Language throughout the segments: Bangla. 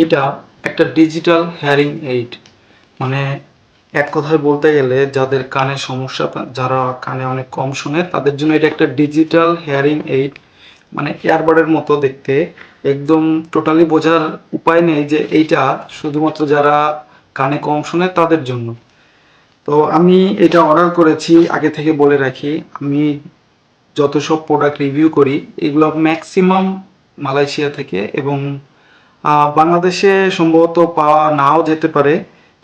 এইটা একটা ডিজিটাল হেয়ারিং এইড মানে এক কথায় বলতে গেলে যাদের কানে সমস্যা, যারা কানে অনেক কম শোনে, তাদের জন্য এটা একটা ডিজিটাল হেয়ারিং এইড মানে এয়ারবাডের মতো দেখতে। একদম টোটালি বোঝার উপায় নেই যে এইটা শুধুমাত্র যারা কানে কম শোনে তাদের জন্য। তো আমি এটা অর্ডার করেছি, আগে থেকে বলে রাখি। আমি যত সব প্রোডাক্ট রিভিউ করি, এগুলো ম্যাক্সিমাম মালয়েশিয়া থেকে এবং বাংলাদেশে সম্ভবত পাওয়া নাও যেতে পারে।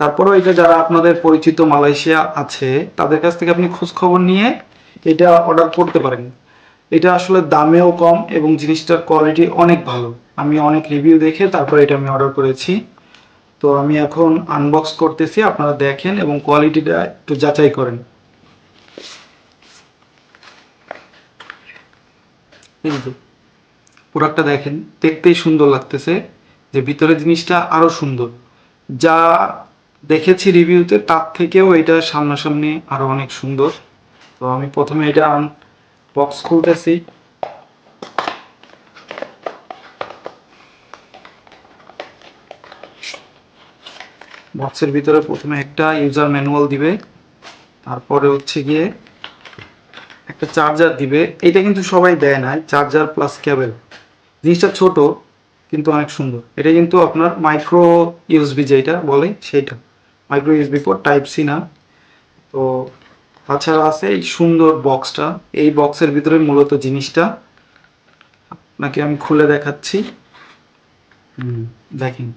তারপরেও এটা যারা আপনাদের পরিচিত মালয়েশিয়া আছে, তাদের কাছ থেকে আপনি খোঁজ খবর নিয়ে এটা অর্ডার করতে পারেন। এটা আসলে দামেও কম এবং জিনিসটার কোয়ালিটি অনেক ভালো। আমি অনেক রিভিউ দেখে তারপর এটা আমি অর্ডার করেছি। তো আমি এখন আনবক্স করতেছি, আপনারা দেখেন এবং কোয়ালিটিটা একটু যাচাই করেন। প্রোডাক্টটা দেখেন, দেখতেই সুন্দর লাগতেছে। যে ভিতরে জিনিসটা আরও সুন্দর। যা দেখেছি রিভিউতে, তার থেকেও এটা সামনাসামনি আরও অনেক সুন্দর। তো আমি প্রথমে এটা বক্স খুলতেছি। বক্সের ভিতরে প্রথমে একটা ইউজার ম্যানুয়াল দিবে। তারপরে হচ্ছে গিয়ে একটা চার্জার দিবে। এটা কিন্তু সবাই দেয় না চার্জার প্লাস কেবল জিনিসটা ছোট কিন্তু অনেক সুন্দর। এটা কিন্তু আপনার মাইক্রো ইউএসবি যেটা বলে সেইটা। Micro USB port type C না। তো তাছাড়া আছে এই সুন্দর বক্সটা এই বক্সের ভিতরে মূলত জিনিসটা আপনাকে আমি খুলে দেখাচ্ছি। হুম, দেখেন।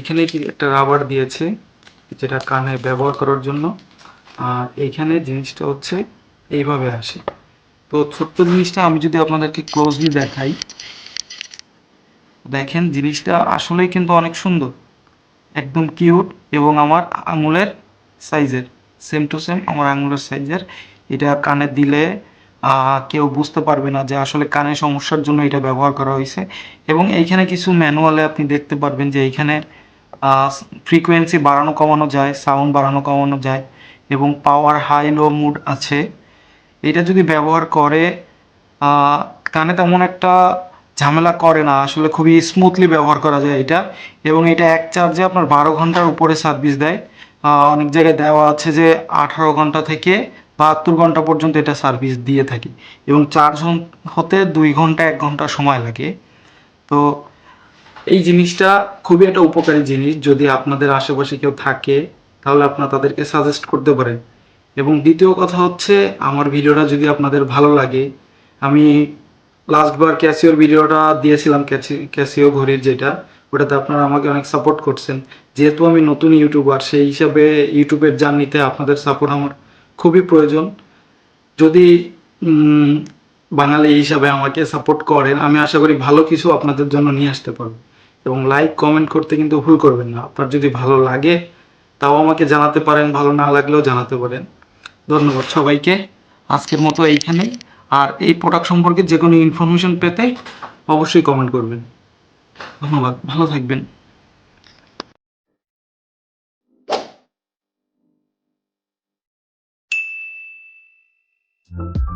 এখানে একটা রাবার দিয়েছে, যেটা কানে ব্যবহার করার জন্য। আর এইখানে জিনিসটা হচ্ছে এইভাবে আসে। তো ছোট্ট জিনিসটা আমি যদি আপনাদেরকে ক্লোজলি দেখাই। দেখেন জিনিসটা আসলেই কিন্তু অনেক সুন্দর। একদম কিউট এবং আমার আঙুলের সাইজের সেম টু সেম আমার আঙুলের সাইজের। এটা কানে দিলে কেউ বুঝতে পারবে না যে আসলে কানে সমস্যার জন্য এটা ব্যবহার করা হয়েছে। এবং এইখানে কিছু ম্যানুয়ালে আপনি দেখতে পারবেন যে এইখানে ফ্রিকোয়েন্সি বাড়ানো, কমানো যায় সাউন্ড বাড়ানো, কমানো যায় এবং পাওয়ার হাই লো মুড আছে। এটা যদি ব্যবহার করে কানে তেমন একটা ঝামেলা করে না। আসলে খুবই স্মুথলি ব্যবহার করা যায় এটা এবং এটা এক চার্জে আপনার বারো ঘণ্টার উপরে সার্ভিস দেয়। অনেক জায়গায় দেওয়া আছে যে আঠারো ঘণ্টা থেকে বাহাত্তর ঘণ্টা পর্যন্ত এটা সার্ভিস দিয়ে থাকে এবং চার্জ হতে দুই ঘণ্টা, এক ঘণ্টা সময় লাগে। তো এই জিনিসটা খুবই একটা উপকারী জিনিস যদি আপনাদের আশেপাশে কেউ থাকে, তাহলে আপনারা তাদেরকে সাজেস্ট করতে পারেন। এবং দ্বিতীয় কথা হচ্ছে, আমার ভিডিওটা যদি আপনাদের ভালো লাগে, আমি লাস্টবার ক্যাসিওর ভিডিওটা দিয়েছিলাম ক্যাসি- ক্যাসিও ঘড়ির যেটা, ওটাতে আপনারা আমাকে অনেক সাপোর্ট করছেন। যেহেতু আমি নতুন ইউটিউবার সেই হিসাবে ইউটিউবের জার্নিতে আপনাদের সাপোর্ট আমার খুবই প্রয়োজন। যদি বাঙালি হিসাবে আমাকে সাপোর্ট করেন, আমি আশা করি ভালো কিছু আপনাদের জন্য নিয়ে আসতে পারব। এবং লাইক কমেন্ট করতে কিন্তু ভুল করবেন না। আপনার যদি ভালো লাগে, তাও আমাকে জানাতে পারেন, ভালো না লাগলেও জানাতে পারেন। ধন্যবাদ সবাইকে। আজকের মতো এইখানেই। আর এই প্রোডাক্ট সম্পর্কে যে কোনো ইনফরমেশন পেতে অবশ্যই কমেন্ট করবেন। ধন্যবাদ, ভালো থাকবেন।